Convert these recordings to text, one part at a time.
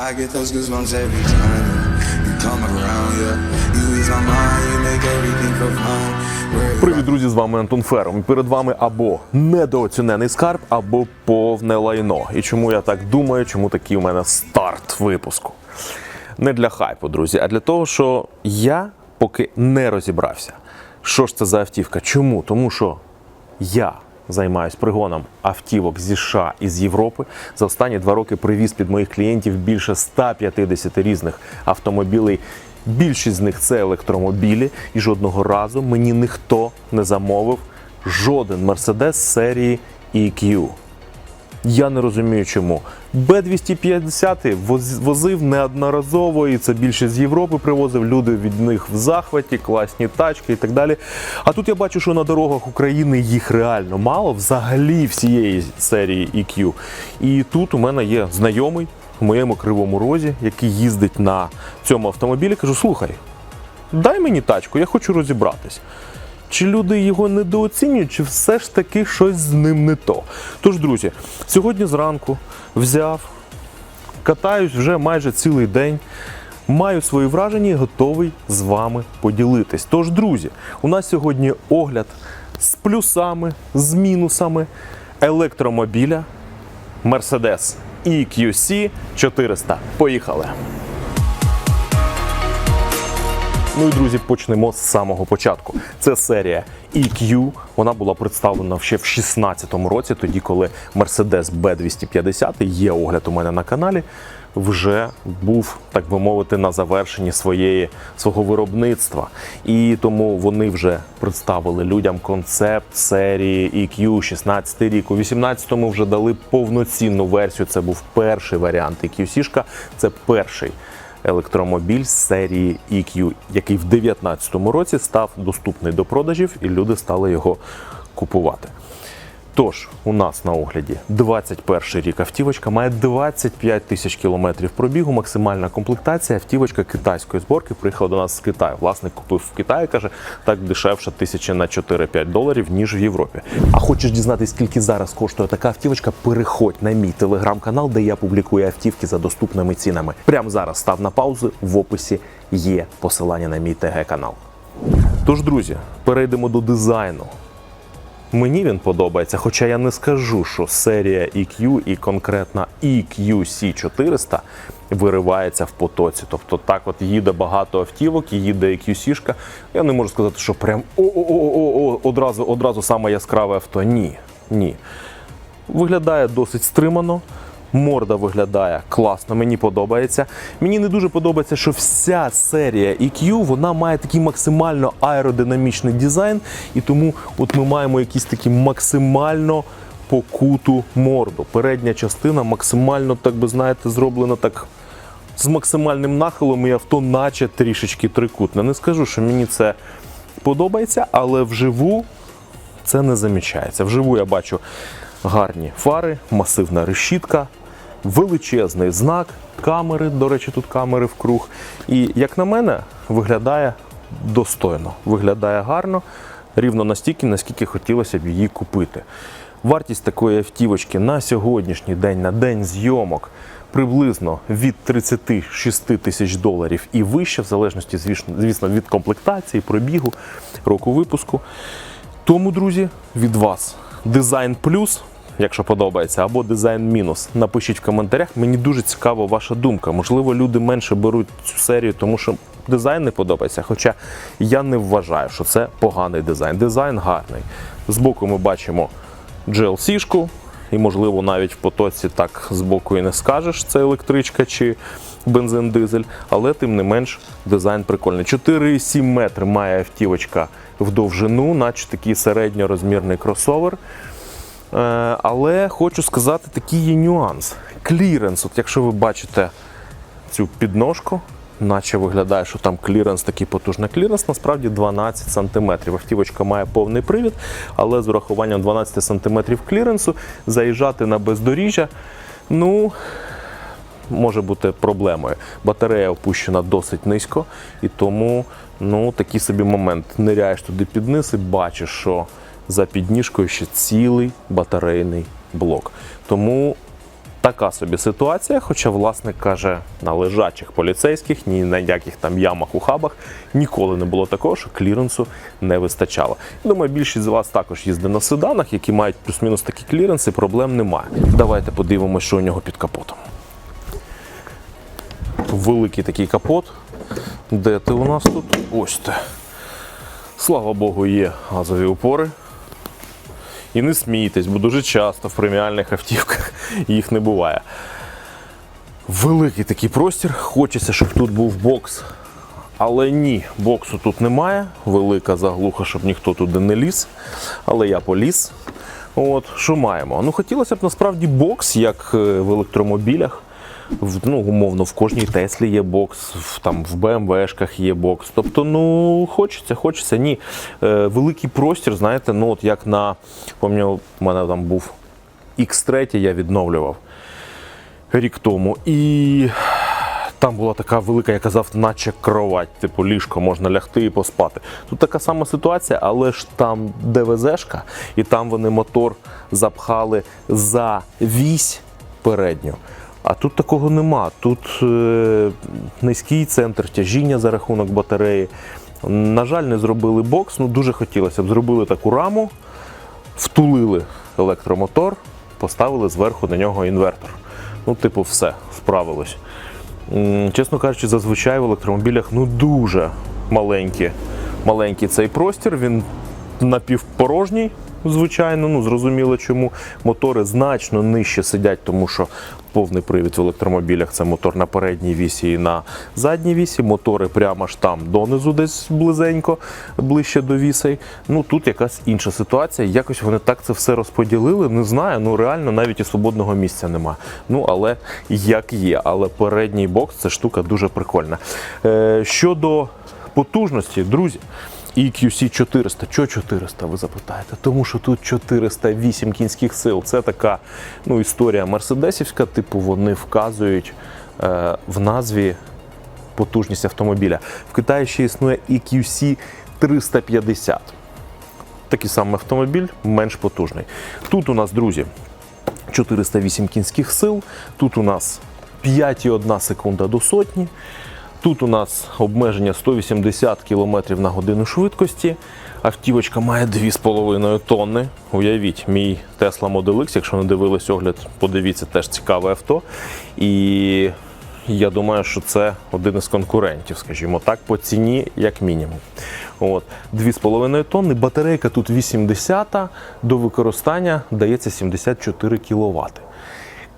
I get those goosebumps every time you come around, yeah. You ease my mind, you make everything feel fine. Привіт, друзі! З вами Антон Фером. Перед вами або недооцінений скарб, або повне лайно. І чому я так думаю, чому такий у мене старт випуску? Не для хайпу, друзі, а для того, що я поки не розібрався. Що ж це за автівка? Чому? Тому що я займаюсь пригоном автівок зі США і з Європи. За останні два роки привіз під моїх клієнтів більше 150 різних автомобілей. Більшість з них це електромобілі, і жодного разу мені ніхто не замовив жоден Мерседес серії EQ. Я не розумію, чому. Б-250 воз- возив неодноразово, і це більше з Європи привозив. Люди від них в захваті, класні тачки і так далі. А тут я бачу, що на дорогах України їх реально мало, взагалі всієї серії EQ. І тут у мене є знайомий в моєму кривому розі, який їздить на цьому автомобілі. Кажу: слухай, дай мені тачку, я хочу розібратись. Чи люди його недооцінюють, чи все ж таки щось з ним не то. Тож, друзі, сьогодні зранку взяв, катаюсь вже майже цілий день. Маю свої враження і готовий з вами поділитись. Тож, друзі, у нас сьогодні огляд з плюсами, з мінусами електромобіля Mercedes EQC 400. Поїхали! Ну і друзі, почнемо з самого початку. Це серія EQ. Вона була представлена ще в 2016 році, тоді, коли Mercedes B250, є огляд у мене на каналі, вже був, так би мовити, на завершенні своєї свого виробництва. І тому вони вже представили людям концепт серії EQ 16 рік. У 18-му вже дали повноцінну версію. Це був перший варіант EQ-сішка. Це перший електромобіль з серії EQ, який в 2019 році став доступний до продажів, і люди стали його купувати. Тож, у нас на огляді 21 рік автівочка має 25 тисяч кілометрів пробігу, максимальна комплектація. Автівочка китайської зборки приїхала до нас з Китаю. Власник купив в Китаї, каже, так дешевше тисячі на 4-5 доларів, ніж в Європі. А хочеш дізнатися, скільки зараз коштує така автівочка? Переходь на мій телеграм-канал, де я публікую автівки за доступними цінами. Прямо зараз став на паузу. В описі є посилання на мій ТГ канал. Тож, друзі, перейдемо до дизайну. Мені він подобається, хоча я не скажу, що серія EQ і конкретно EQC 400 виривається в потоці. Тобто так от їде багато автівок їде EQC-шка. Я не можу сказати, що прям одразу, одразу саме яскраве авто. Ні. Ні. Виглядає досить стримано. Морда виглядає класно, мені подобається. Мені не дуже подобається, що вся серія EQ вона має такий максимально аеродинамічний дизайн, і тому от ми маємо якісь такі максимально покуту морду. Передня частина максимально, так би знаєте, зроблена так з максимальним нахилом, і авто, наче трішечки трикутне. Не скажу, що мені це подобається, але вживу це не замічається. Вживу я бачу гарні фари, масивна решітка, величезний знак, камери. До речі, тут камери в круг. І як на мене, виглядає достойно, виглядає гарно, рівно настільки, наскільки хотілося б її купити. Вартість такої автівочки на сьогоднішній день, на день зйомок. Приблизно від 36 тисяч доларів і вище, в залежності, звісно, від комплектації, пробігу, року випуску. Тому, друзі, від вас дизайн плюс, якщо подобається, або дизайн мінус. Напишіть в коментарях. Мені дуже цікава ваша думка. Можливо, люди менше беруть цю серію, тому що дизайн не подобається. Хоча я не вважаю, що це поганий дизайн. Дизайн гарний. Збоку ми бачимо GLC-шку, і, можливо, навіть в потоці так збоку і не скажеш, це електричка чи бензин-дизель, але тим не менш дизайн прикольний. 4,7 метри має автівочка в довжину, наче такий середньорозмірний кросовер. Е, Але хочу сказати, такий є нюанс. Кліренс, от якщо ви бачите цю підножку, наче виглядає, що там кліренс такий потужний кліренс, насправді 12 см. Автівочка має повний привід, але з врахуванням 12 см кліренсу заїжджати на бездоріжжя, ну. Може бути проблемою. Батарея опущена досить низько, і тому ну, такий собі момент. Ниряєш туди під низ і бачиш, що за підніжкою ще цілий батарейний блок. Тому Така собі ситуація, хоча власник каже, на лежачих поліцейських, ні на яких там ямах у хабах ніколи не було такого, що кліренсу не вистачало. Думаю, більшість з вас також їздить на седанах, які мають плюс-мінус такі кліренси, проблем немає. Давайте подивимося, що у нього під капотом. Великий такий капот. Де ти у нас тут? Ось те. Слава Богу, є газові опори. І не смійтесь, бо дуже часто в преміальних автівках їх не буває. Великий такий простір. Хочеться, щоб тут був бокс. Але ні, боксу тут немає. Велика заглуха, щоб ніхто туди не ліз. Але я поліз. От, що маємо? Ну, хотілося б насправді бокс, як е, в електромобілях. В, ну, умовно, в кожній Теслі є бокс, в, там, в БМВшках є бокс. Тобто, ну, хочеться, хочеться. Ні. Е, великий простір, знаєте, ну от як на, пам'ятаю, у мене там був X3, я відновлював рік тому. І там була така велика, я казав, наче кровать, типу ліжко, можна лягти і поспати. Тут така сама ситуація, але ж там ДВЗшка, і там вони мотор запхали за вісь передню. А тут такого нема. Тут е, низький центр тяжіння за рахунок батареї. На жаль, не зробили бокс. Ну дуже хотілося б. Зробили таку раму, втулили електромотор, поставили зверху на нього інвертор. Ну, типу, все, справилось. Чесно кажучи, зазвичай в електромобілях ну дуже маленькі, маленький цей простір. Він напівпорожній, звичайно, ну зрозуміло чому. Мотори значно нижче сидять, тому що повний привід в електромобілях це мотор на передній вісі і на задній вісі. Мотори прямо ж там донизу, десь близенько, ближче до вісей. Ну тут якась інша ситуація. Якось вони так це все розподілили. Не знаю. Ну реально навіть і свободного місця нема. Ну але як є. Але передній бокс це штука дуже прикольна. Е, щодо потужності, друзі. EQC 400. Чого 400, ви запитаєте? Тому що тут 408 кінських сил. Це така ну, історія мерседесівська, типу вони вказують е, в назві потужність автомобіля. В Китаї ще існує EQC 350. Такий самий автомобіль, менш потужний. Тут у нас, друзі, 408 кінських сил. Тут у нас 5,1 секунда до сотні. Тут у нас обмеження 180 км на годину швидкості. Автівочка має 2,5 тонни. Уявіть, мій Tesla Model X, якщо не дивились огляд, подивіться, теж цікаве авто. І я думаю, що це один із конкурентів, скажімо так, по ціні, як мінімум. От 2,5 тонни. Батарейка тут 80, до використання дається 74 кВт.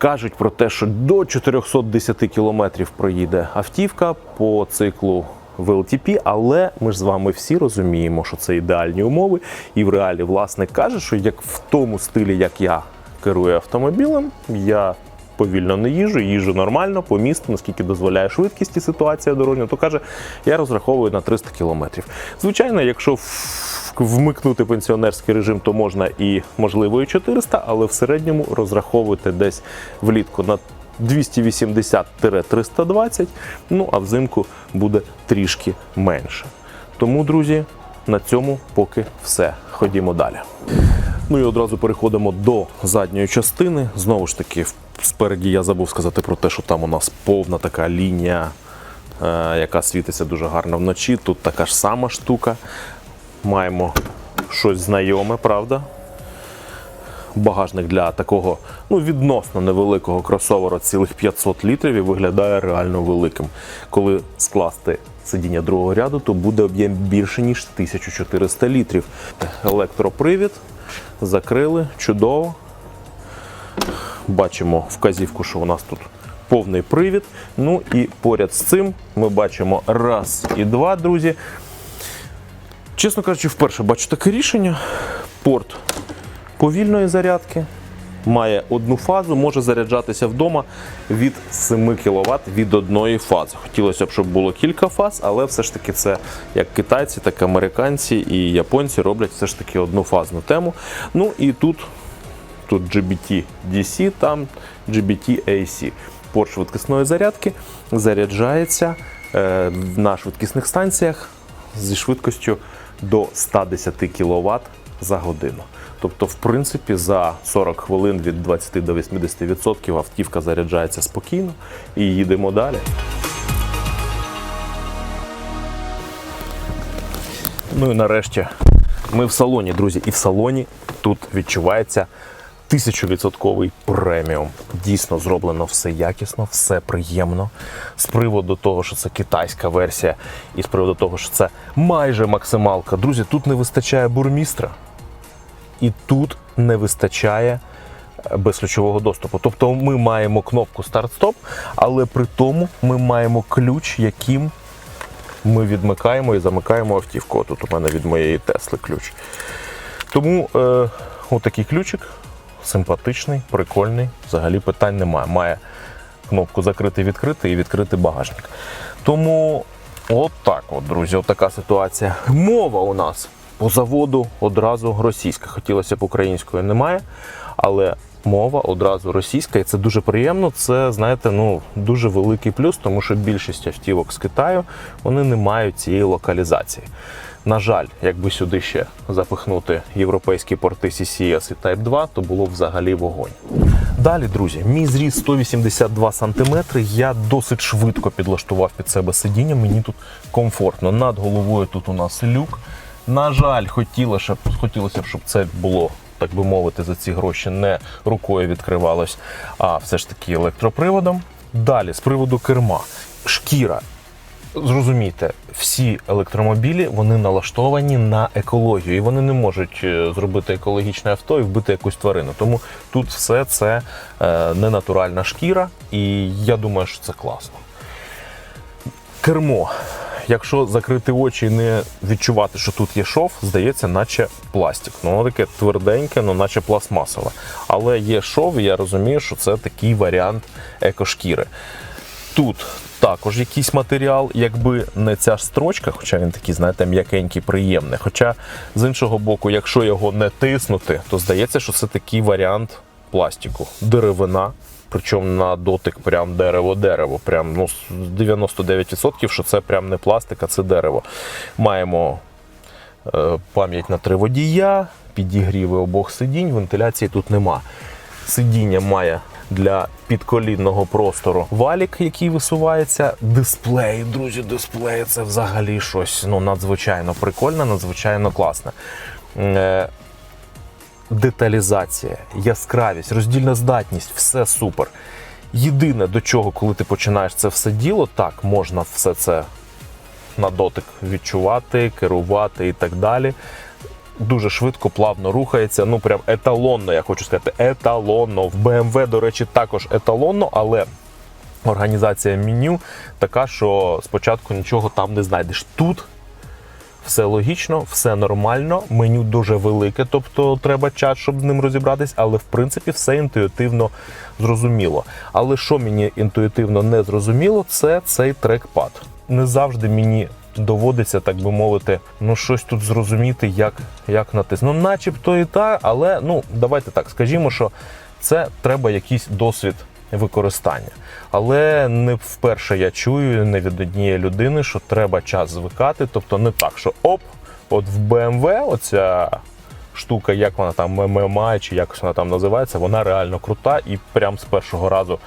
Кажуть про те, що до 410 кілометрів проїде автівка по циклу в LTP, але ми ж з вами всі розуміємо, що це ідеальні умови. І в реалі власник каже, що як в тому стилі, як я керую автомобілем, я повільно не їжджу, їжджу нормально по місту, наскільки дозволяє швидкість і ситуація дорожня, то каже, я розраховую на 300 кілометрів. Звичайно, якщо в- вмикнути пенсіонерський режим, то можна і можливо і 400, але в середньому розраховуйте десь влітку на 280-320, ну а взимку буде трішки менше. Тому, друзі, на цьому поки все. Ходімо далі. Ну і одразу переходимо до задньої частини. Знову ж таки, спереді я забув сказати про те, що там у нас повна така лінія, е, яка світиться дуже гарно вночі. Тут така ж сама штука. Маємо щось знайоме, правда? Багажник для такого ну, відносно невеликого кросовера цілих 500 літрів і виглядає реально великим. Коли скласти сидіння другого ряду, то буде об'єм більше, ніж 1400 літрів. Електропривід закрили, чудово. Бачимо вказівку, що у нас тут повний привід. Ну і поряд з цим ми бачимо раз і два, друзі. Чесно кажучи, вперше бачу таке рішення. Порт повільної зарядки. Має одну фазу, може заряджатися вдома від 7 кВт від одної фази. Хотілося б, щоб було кілька фаз, але все ж таки це як китайці, так і американці і японці роблять все ж таки однофазну тему. Ну і тут, тут GBT DC, там GBT AC. Порт швидкісної зарядки заряджається е, на швидкісних станціях зі швидкістю до 110 кВт за годину. Тобто, в принципі, за 40 хвилин від 20 до 80% автівка заряджається спокійно і їдемо далі. Ну і нарешті ми в салоні, друзі, і в салоні тут відчувається тисячовідсотковий преміум. Дійсно зроблено все якісно, все приємно. З приводу того, що це китайська версія, і з приводу того, що це майже максималка. Друзі, тут не вистачає бурмістра, і тут не вистачає е, безключового доступу. Тобто ми маємо кнопку старт-стоп, але при тому ми маємо ключ, яким ми відмикаємо і замикаємо автівку. Тут у мене від моєї Тесли ключ. Тому е, отакий ключик симпатичний, прикольний, взагалі питань немає. Має кнопку закрити, відкрити і відкрити багажник. Тому от так, от, друзі, от така ситуація. Мова у нас по заводу одразу російська. Хотілося б української немає, але мова одразу російська, і це дуже приємно. Це, знаєте, ну дуже великий плюс, тому що більшість автівок з Китаю вони не мають цієї локалізації. На жаль, якби сюди ще запихнути європейські порти CCS і Type 2, то було взагалі вогонь. Далі, друзі, мій зріст 182 см. Я досить швидко підлаштував під себе сидіння. Мені тут комфортно. Над головою тут у нас люк. На жаль, хотілося, б- хотілося б, щоб це було, так би мовити, за ці гроші не рукою відкривалось, а все ж таки електроприводом. Далі, з приводу керма, шкіра. Зрозумійте, всі електромобілі вони налаштовані на екологію, і вони не можуть е, зробити екологічне авто і вбити якусь тварину. Тому тут все це е, ненатуральна шкіра, і я думаю, що це класно. Кермо. Якщо закрити очі і не відчувати, що тут є шов, здається, наче пластик. Ну, воно таке тверденьке, ну наче пластмасове. Але є шов, і я розумію, що це такий варіант екошкіри. Тут також якийсь матеріал, якби не ця строчка, хоча він такий, знаєте, м'якенький, приємний. Хоча з іншого боку, якщо його не тиснути, то здається, що це такий варіант пластику. Деревина, причому на дотик прям дерево-дерево. Прям ну, з 99%, що це прям не пластик, а це дерево. Маємо е, пам'ять на три водія, підігріви обох сидінь, вентиляції тут нема. Сидіння має для підколінного простору валік, який висувається. Дисплей, друзі, дисплей це взагалі щось ну, надзвичайно прикольне, надзвичайно класне. Е, деталізація, яскравість, роздільна здатність все супер. Єдине до чого, коли ти починаєш це все діло, так можна все це на дотик відчувати, керувати і так далі. Дуже швидко, плавно рухається. Ну прям еталонно, я хочу сказати, еталонно. В BMW, до речі, також еталонно, але організація меню така, що спочатку нічого там не знайдеш. Тут все логічно, все нормально. Меню дуже велике, тобто треба час, щоб з ним розібратись, але в принципі все інтуїтивно зрозуміло. Але що мені інтуїтивно не зрозуміло, це цей трекпад. Не завжди мені доводиться, так би мовити, ну щось тут зрозуміти, як, як натиснути. Ну, начебто і так, але ну давайте так скажімо, що це треба якийсь досвід використання. Але не вперше я чую не від однієї людини, що треба час звикати. Тобто не так, що оп, от в BMW оця штука, як вона там ММА, чи якось вона там називається, вона реально крута і прям з першого разу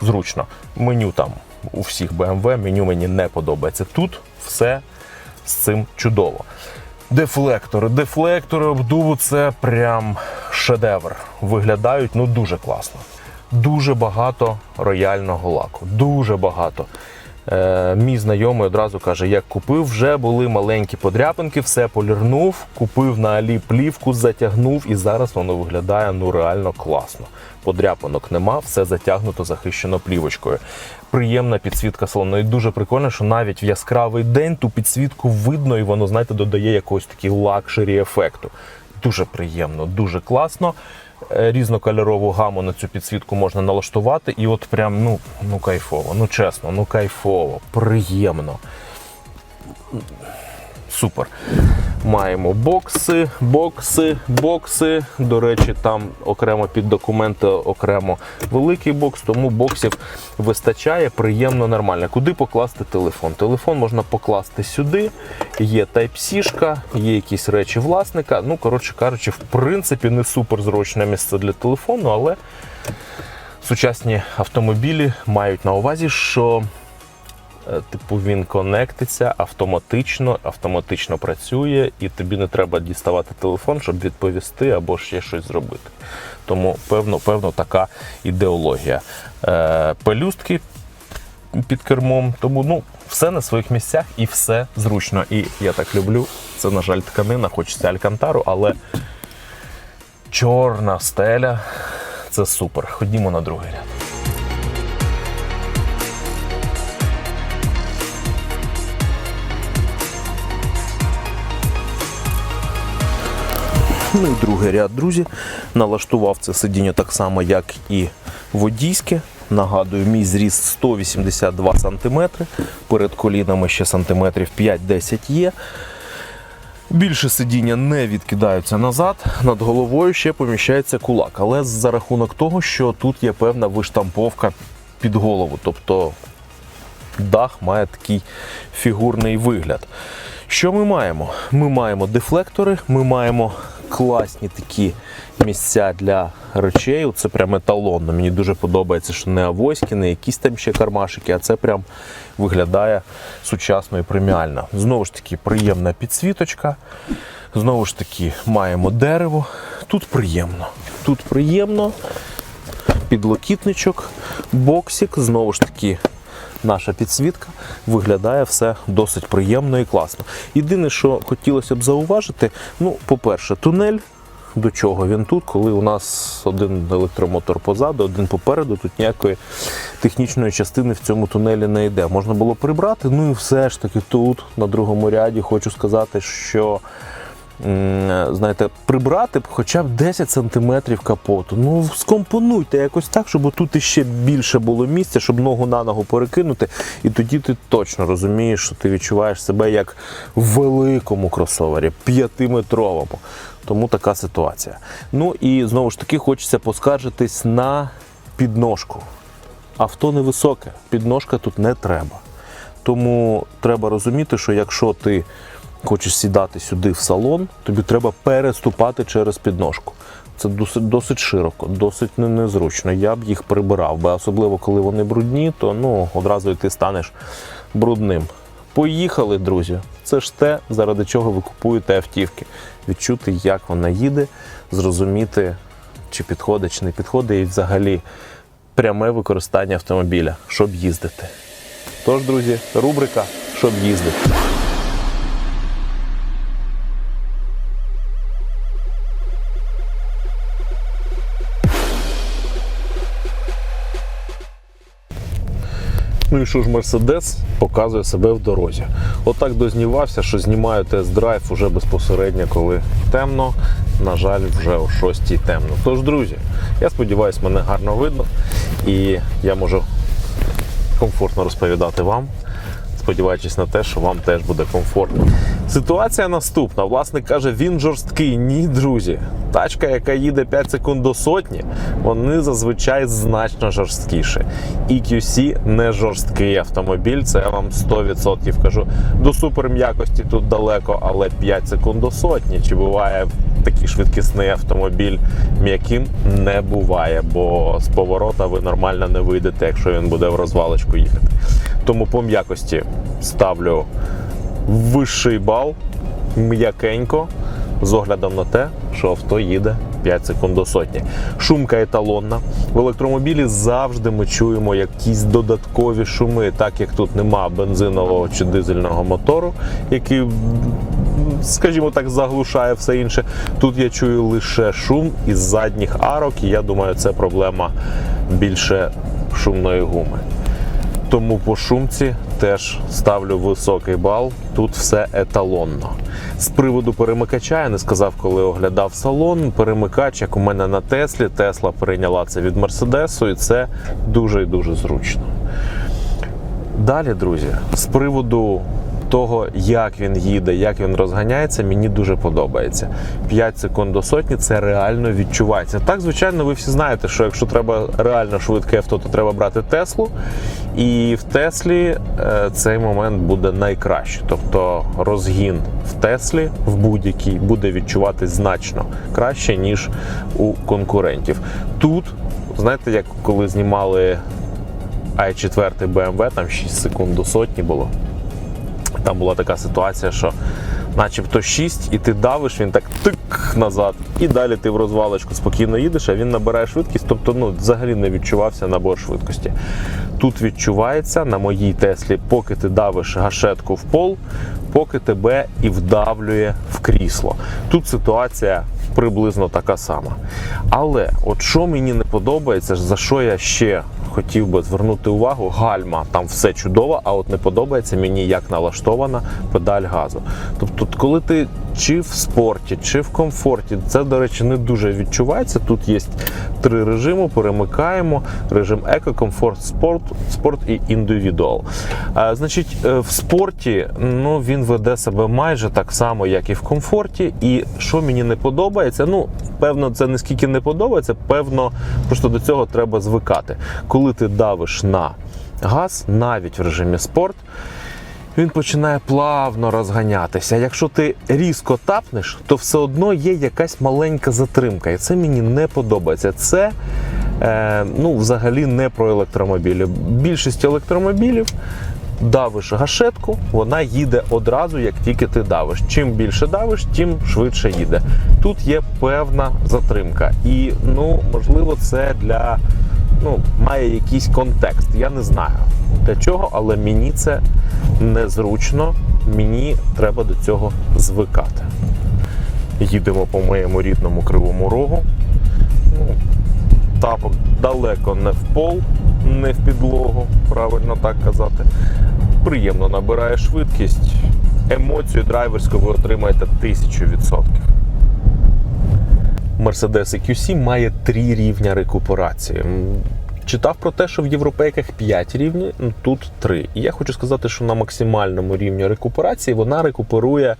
зручно. Меню там у всіх BMW, меню мені не подобається. Тут все з цим чудово. Дефлектори. Дефлектори обдуву це прям шедевр. Виглядають ну дуже класно. Дуже багато рояльного лаку. Дуже багато. Е, мій знайомий одразу каже: як купив, вже були маленькі подряпинки, все полірнув, купив на Алі плівку, затягнув, і зараз воно виглядає ну реально класно. Подряпинок нема, все затягнуто, захищено плівочкою. Приємна підсвітка салону. І дуже прикольно, що навіть в яскравий день ту підсвітку видно, і воно, знаєте, додає якогось такий лакшері ефекту. Дуже приємно, дуже класно. Е, Різнокольорову гаму на цю підсвітку можна налаштувати, і от прям ну, ну кайфово, ну чесно, ну кайфово, приємно. Супер. Маємо бокси, бокси, бокси. До речі, там окремо під документи, окремо великий бокс, тому боксів вистачає, приємно, нормально. Куди покласти телефон? Телефон можна покласти сюди. Є Type-C, є якісь речі власника. Ну, коротше кажучи, в принципі, не супер зручне місце для телефону, але сучасні автомобілі мають на увазі, що Типу він конектиться автоматично, автоматично працює, і тобі не треба діставати телефон, щоб відповісти або ще щось зробити. Тому певно, певно така ідеологія. Е, пелюстки під кермом, тому ну, все на своїх місцях і все зручно. І я так люблю. Це, на жаль, тканина, хочеться алькантару, але чорна стеля це супер. Ходімо на другий ряд. Ну і другий ряд, друзі. Налаштував це сидіння так само, як і водійське. Нагадую, мій зріст 182 см. Перед колінами ще сантиметрів 5-10 є. Більше сидіння не відкидаються назад, над головою ще поміщається кулак. Але за рахунок того, що тут є певна виштамповка під голову. Тобто дах має такий фігурний вигляд. Що ми маємо? Ми маємо дефлектори, ми маємо класні такі місця для речей. Це прям еталонно. Мені дуже подобається, що не авоськи, не якісь там ще кармашики, а це прям виглядає сучасно і преміально. Знову ж таки, приємна підсвіточка. Знову ж таки, маємо дерево. Тут приємно. Тут приємно. Підлокітничок, боксик, знову ж таки, наша підсвітка виглядає все досить приємно і класно. Єдине, що хотілося б зауважити, ну, по-перше, тунель. До чого він тут, коли у нас один електромотор позаду, один попереду, тут ніякої технічної частини в цьому тунелі не йде. Можна було прибрати. Ну і все ж таки тут, на другому ряді, хочу сказати, що знаєте, прибрати б хоча б 10 сантиметрів капоту. Ну, скомпонуйте якось так, щоб тут іще більше було місця, щоб ногу на ногу перекинути. І тоді ти точно розумієш, що ти відчуваєш себе як в великому кросовері, п'ятиметровому. Тому така ситуація. Ну і знову ж таки хочеться поскаржитись на підножку. Авто невисоке, підножка тут не треба. Тому треба розуміти, що якщо ти хочеш сідати сюди в салон, тобі треба переступати через підножку. Це досить, досить широко, досить незручно. Я б їх прибирав, бо особливо коли вони брудні, то ну, одразу і ти станеш брудним. Поїхали, друзі. Це ж те, заради чого ви купуєте автівки. Відчути, як вона їде, зрозуміти, чи підходить, чи не підходить, і взагалі пряме використання автомобіля, щоб їздити. Тож, друзі, рубрика щоб їздити. Ну і що ж Мерседес показує себе в дорозі. Отак дознівався, що знімаю тест-драйв уже безпосередньо, коли темно. На жаль, вже о 6 темно. Тож, друзі, я сподіваюся, мене гарно видно і я можу комфортно розповідати вам, сподіваючись на те, що вам теж буде комфортно. Ситуація наступна. Власник каже, він жорсткий. Ні, друзі. Тачка, яка їде 5 секунд до сотні, вони зазвичай значно жорсткіші. EQC не жорсткий автомобіль, це я вам 100% кажу. До суперм'якості тут далеко, але 5 секунд до сотні. Чи буває такий швидкісний автомобіль м'яким? Не буває, бо з поворота ви нормально не вийдете, якщо він буде в розвалочку їхати. Тому по м'якості ставлю вищий бал, м'якенько, з оглядом на те, що авто їде 5 секунд до сотні. Шумка еталонна. В електромобілі завжди ми чуємо якісь додаткові шуми, так як тут нема бензинового чи дизельного мотору, який, скажімо так, заглушає все інше. Тут я чую лише шум із задніх арок, і я думаю, це проблема більше шумної гуми. Тому по шумці теж ставлю високий бал. Тут все еталонно. З приводу перемикача я не сказав, коли оглядав салон. Перемикач, як у мене на Теслі, Тесла прийняла це від Мерседесу, і це дуже і дуже зручно. Далі, друзі, з приводу того, як він їде, як він розганяється, мені дуже подобається. 5 секунд до сотні це реально відчувається. Так, звичайно, ви всі знаєте, що якщо треба реально швидке авто, то треба брати Теслу. І в Теслі е, цей момент буде найкращий. Тобто розгін в Теслі в будь-якій буде відчуватись значно краще, ніж у конкурентів. Тут, знаєте, як коли знімали i4 BMW, там 6 секунд до сотні було. Там була така ситуація, що начебто 6, і ти давиш, він так тик назад, і далі ти в розвалочку спокійно їдеш, а він набирає швидкість, тобто ну, взагалі не відчувався набор швидкості. Тут відчувається на моїй Теслі, поки ти давиш гашетку в пол, поки тебе і вдавлює в крісло. Тут ситуація приблизно така сама. Але от що мені не подобається, за що я ще хотів би звернути увагу, гальма там все чудово, а от не подобається мені, як налаштована педаль газу. Тобто, коли ти чи в спорті, чи в комфорті, це, до речі, не дуже відчувається. Тут є три режими, перемикаємо: режим еко, комфорт, спорт, спорт і індивідуал. А, значить, е, в спорті ну, він веде себе майже так само, як і в комфорті. І що мені не подобається, ну, певно, це не скільки не подобається, певно, просто до цього треба звикати. Коли ти давиш на газ, навіть в режимі спорт, він починає плавно розганятися. Якщо ти різко тапнеш, то все одно є якась маленька затримка. І це мені не подобається. Це е, ну, взагалі не про електромобілі. Більшість електромобілів. Давиш гашетку, вона їде одразу, як тільки ти давиш. Чим більше давиш, тим швидше їде. Тут є певна затримка, і ну можливо, це для ну має якийсь контекст. Я не знаю для чого, але мені це незручно. Мені треба до цього звикати. Їдемо по моєму рідному кривому рогу. Ну, тапок далеко не в пол, не в підлогу, правильно так казати. Приємно набирає швидкість. Емоцію драйверську ви отримаєте 1000%. Mercedes EQC має три рівня рекуперації. Читав про те, що в європейках 5 рівнів, ну, тут 3. І я хочу сказати, що на максимальному рівні рекуперації вона рекуперує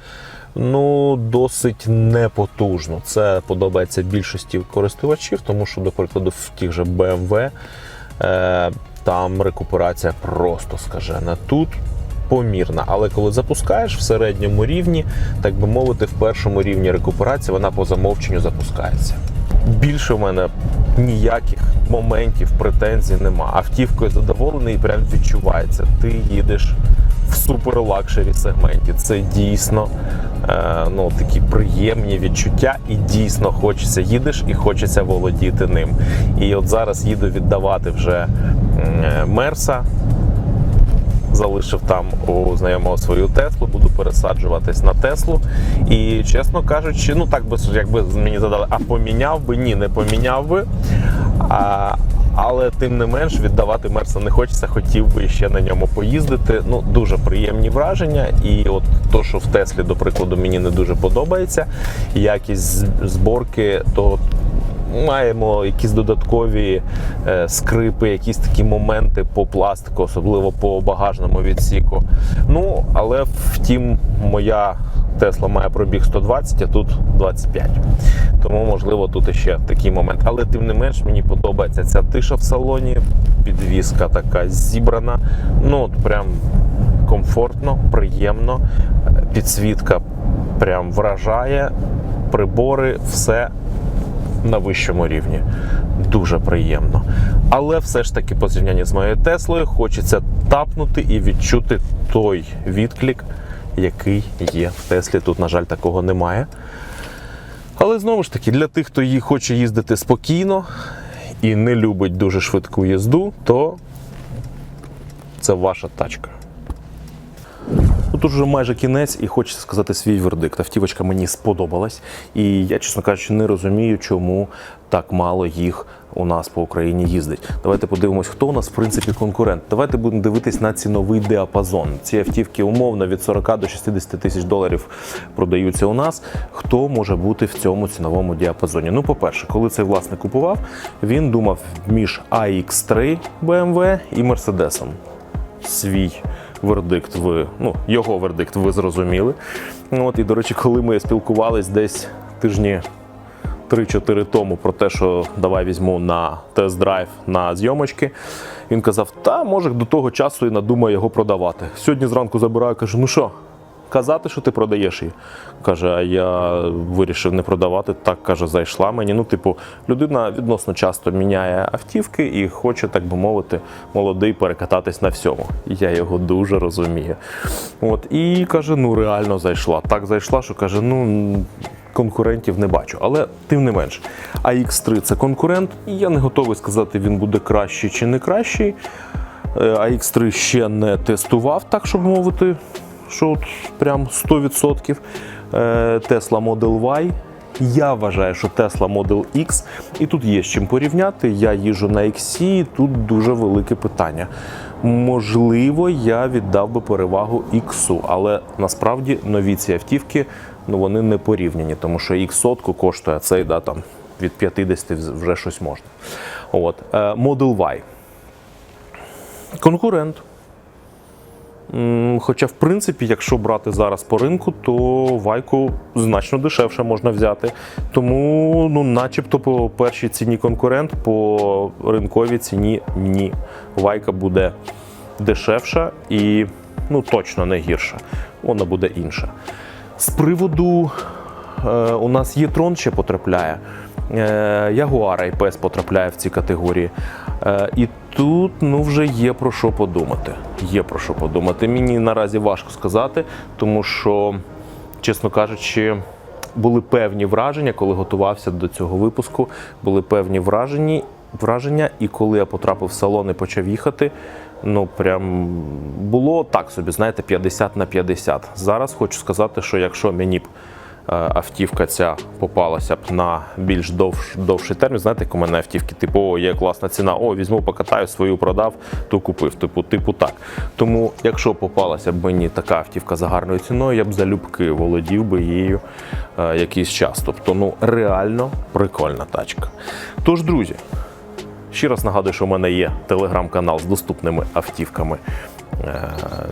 ну, досить непотужно. Це подобається більшості користувачів, тому що, до прикладу, в тих же BMW е, там рекуперація просто скажена. Тут помірна, але коли запускаєш в середньому рівні, так би мовити, в першому рівні рекуперації вона по замовченню запускається. Більше в мене ніяких моментів, претензій нема. Автівкою задоволений і прям відчувається. Ти їдеш в супер лакшері сегменті. Це дійсно е, ну, такі приємні відчуття, і дійсно хочеться їдеш і хочеться володіти ним. І от зараз їду віддавати вже е, Мерса залишив там у знайомого свою Теслу, буду пересаджуватись на Теслу. І чесно кажучи, ну так би якби мені задали, а поміняв би? Ні, не поміняв би. А, але тим не менш віддавати Мерса не хочеться, хотів би ще на ньому поїздити. Ну дуже приємні враження. І от то, що в Теслі, до прикладу, мені не дуже подобається, якість зборки, то маємо якісь додаткові е, скрипи, якісь такі моменти по пластику, особливо по багажному відсіку. Ну, але втім, моя Тесла має пробіг 120, а тут 25. Тому, можливо, тут іще такий момент. Але тим не менш мені подобається ця тиша в салоні, підвіска така зібрана. Ну, от прям комфортно, приємно. Е, Підсвітка прям вражає. Прибори, все на вищому рівні. Дуже приємно. Але все ж таки, по зрівнянні з моєю Теслою, хочеться тапнути і відчути той відклик, який є в Теслі. Тут, на жаль, такого немає. Але знову ж таки, для тих, хто хоче їздити спокійно і не любить дуже швидку їзду, то це ваша тачка. Ну, тут вже майже кінець, і хочеться сказати свій вердикт. Автівочка мені сподобалась, і я, чесно кажучи, не розумію, чому так мало їх у нас по Україні їздить. Давайте подивимось, хто у нас в принципі конкурент. Давайте будемо дивитись на ціновий діапазон. Ці автівки умовно від 40 до 60 тисяч доларів продаються у нас. Хто може бути в цьому ціновому діапазоні? Ну, по-перше, коли цей власник купував, він думав між AX3 BMW і Мерседесом. свій вердикт. Ви ну його вердикт ви зрозуміли. От і до речі, коли ми спілкувались десь тижні 3-4 тому про те, що давай візьму на тест-драйв на зйомочки. Він казав: та може до того часу і надумає його продавати. Сьогодні зранку забираю, кажу: ну що, казати, що ти продаєш її? Каже, а я вирішив не продавати. Так каже, зайшла мені. Ну, типу, людина відносно часто міняє автівки і хоче, так би мовити, молодий перекататись на всьому. Я його дуже розумію. От і каже: ну реально зайшла. Так зайшла, що каже, ну конкурентів не бачу. Але тим не менш, AX3 це конкурент, і я не готовий сказати, він буде кращий чи не кращий. Е, AX3 ще не тестував, так щоб мовити, що от прям 100%. Е, Tesla Model Y. Я вважаю, що Tesla Model X, і тут є з чим порівняти. Я їжджу на XC, і тут дуже велике питання. Можливо, я віддав би перевагу X, але насправді нові ці автівки ну, вони не порівняні, тому що X коштує а цей да, там, від 50 вже щось можна. От. Е, Model Y. Конкурент. Хоча, в принципі, якщо брати зараз по ринку, то вайку значно дешевше можна взяти. Тому, ну, начебто, по першій ціні конкурент, по ринковій ціні ні. Вайка буде дешевша і ну, точно не гірша. Вона буде інша. З приводу е, у нас є трон ще потрапляє. Е, Ягуар IPS потрапляє в ці категорії. Е, і тут ну, вже є про що подумати. Є про що подумати. Мені наразі важко сказати, тому що, чесно кажучи, були певні враження, коли готувався до цього випуску. Були певні враження, враження, і коли я потрапив в салон і почав їхати, ну прям було так собі, знаєте, 50 на 50. Зараз хочу сказати, що якщо мені б е, автівка ця попалася б на більш довш, довший термін, знаєте, як у мене автівки, типу, о, є класна ціна, о, візьму, покатаю, свою продав, ту купив. Типу, типу так. Тому, якщо попалася б мені така автівка за гарною ціною, я б залюбки володів би її е, якийсь час. Тобто, ну реально прикольна тачка. Тож, друзі, Ще раз нагадую, що в мене є телеграм-канал з доступними автівками е,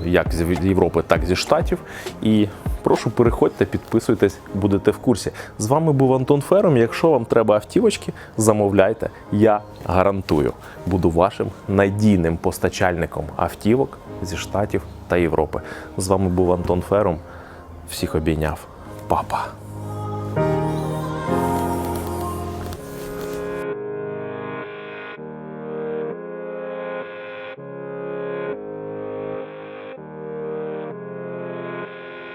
як з Європи, так і зі Штатів. І прошу переходьте, підписуйтесь, будете в курсі. З вами був Антон Фером. Якщо вам треба автівочки, замовляйте. Я гарантую, буду вашим надійним постачальником автівок зі Штатів та Європи. З вами був Антон Фером. Всіх обійняв. Папа.